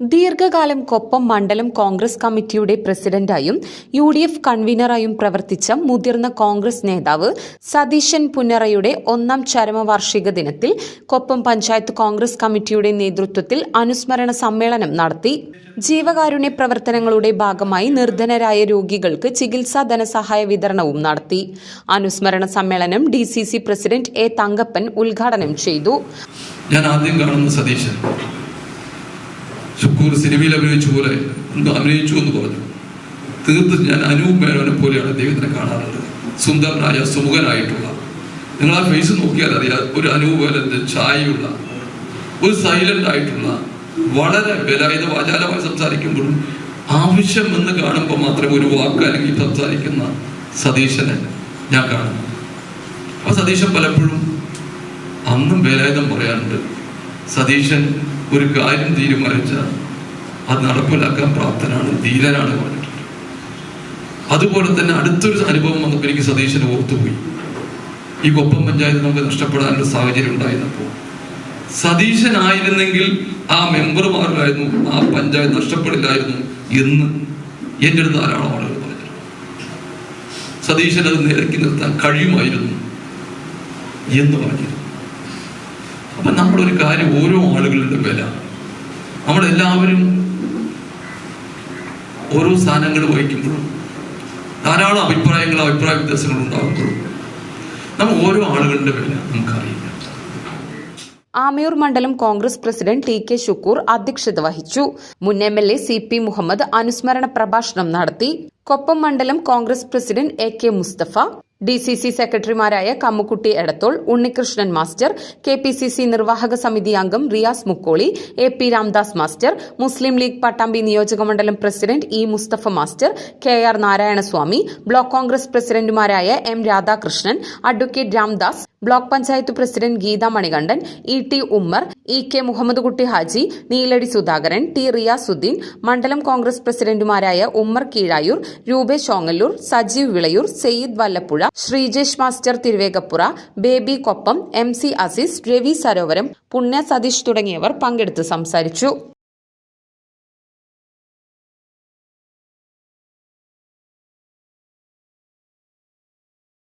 ദീർഘകാലം കൊപ്പം മണ്ഡലം കോൺഗ്രസ് കമ്മിറ്റിയുടെ പ്രസിഡന്റായും യു ഡി എഫ് കൺവീനറായും പ്രവർത്തിച്ച മുതിർന്ന കോൺഗ്രസ് നേതാവ് സതീശൻ പുന്നറയുടെ ഒന്നാം ചരമവാർഷിക ദിനത്തിൽ കൊപ്പം പഞ്ചായത്ത് കോൺഗ്രസ് കമ്മിറ്റിയുടെ നേതൃത്വത്തിൽ അനുസ്മരണ സമ്മേളനം നടത്തി. ജീവകാരുണ്യ പ്രവർത്തനങ്ങളുടെ ഭാഗമായി നിർധനരായ രോഗികൾക്ക് ചികിത്സാ ധനസഹായ വിതരണവും നടത്തി. അനുസ്മരണ സമ്മേളനം D C C president A Thankappan ഉദ്ഘാടനം ചെയ്തു. ഞാൻ ആദ്യം കാണുന്ന സതീശൻ. ശുക്കൂർ സിനിമയിൽ അഭിനയിച്ച പോലെ അഭിനയിച്ചു എന്ന് പറഞ്ഞു. തീർത്തും ഞാൻ അനൂപ് മേനോനെ പോലെയാണ് അദ്ദേഹത്തിനെ കാണാറുള്ളത്. സുന്ദരനായ സുമുഖനായിട്ടുള്ള. നിങ്ങൾ ആ ഫേസ് നോക്കിയാൽ അറിയാം ഒരു അനൂപ് മേനന്റെ ചായയുള്ള ഒരു സൈലന്റ് ആയിട്ടുള്ള വളരെ ബലായുധ വാചാലമായി സംസാരിക്കുമ്പോഴും ആവശ്യം എന്ന് കാണുമ്പോൾ മാത്രമേ ഒരു വാക്ക് അല്ലെങ്കിൽ സംസാരിക്കുന്ന സതീശനെ ഞാൻ കാണുന്നു. അപ്പൊ സതീശൻ പലപ്പോഴും അന്നും വേലായുധം പറയാറുണ്ട്. സതീശൻ ഒരു കാര്യം തീരുമാനിച്ചാൽ അത് നടപ്പിലാക്കാൻ പ്രാപ്തനാണ് ധീരനാണ് പറഞ്ഞിട്ടുണ്ട്. അതുപോലെ തന്നെ അടുത്തൊരു അനുഭവം വന്നപ്പോൾ എനിക്ക് സതീശന് ഓർത്തുപോയി. ഈ കൊപ്പം പഞ്ചായത്ത് നമുക്ക് നഷ്ടപ്പെടാനൊരു സാഹചര്യം ഉണ്ടായിരുന്നപ്പോൾ. സതീശനായിരുന്നെങ്കിൽ ആ മെമ്പർമാരിലായിരുന്നു ആ പഞ്ചായത്ത് നഷ്ടപ്പെടില്ലായിരുന്നു എന്ന് എന്റെ അടുത്ത് ധാരാളം ആളുകൾ പറഞ്ഞു സതീശൻ അത് നിരക്കി നിർത്താൻ കഴിയുമായിരുന്നു എന്ന് പറഞ്ഞിരുന്നു. അപ്പൊ നമ്മളൊരു കാര്യം ഓരോ ആളുകളുടെ വില നമ്മളെല്ലാവരും ഓരോ സ്ഥാനങ്ങൾ വഹിക്കുമ്പോഴും ധാരാളം അഭിപ്രായങ്ങൾ അഭിപ്രായ വ്യത്യാസങ്ങൾ ഉണ്ടാകുമ്പോഴും നമ്മൾ ഓരോ ആളുകളുടെ വില നമുക്കറിയില്ല. ആമയൂർ മണ്ഡലം Congress president T K Shukkur അധ്യക്ഷത വഹിച്ചു. മുൻ M L A C P Muhammad അനുസ്മരണ പ്രഭാഷണം നടത്തി. കൊപ്പം മണ്ഡലം Congress president A K Mustafa D C C സെക്രട്ടറിമാരായ Kammukutty Edathol Unnikrishnan master K P C C നിർവാഹക സമിതി അംഗം Riyas Mukkoli A P Ramdas master Muslim League Pattambi നിയോജകമണ്ഡലം president E Mustafa master K R Narayanaswamy block Congress പ്രസിഡന്റുമാരായ M Radhakrishnan advocate Ramdas block panchayat president Geetha Manikandan E T Ummer E K Muhammad Kutty Haji Neeladi Sudhakaran T Riyasuddin മണ്ഡലം കോൺഗ്രസ് പ്രസിഡന്റുമാരായ Ummer Keezhayur Rupesh Ongallur Sajeev Vilayur Syed Vallappuzha Sreejesh master Thiruvegappura Baby Koppam M C Azeez Ravi Sarovaram Punya Satheesh തുടങ്ങിയവർ പങ്കെടുത്ത് സംസാരിച്ചു.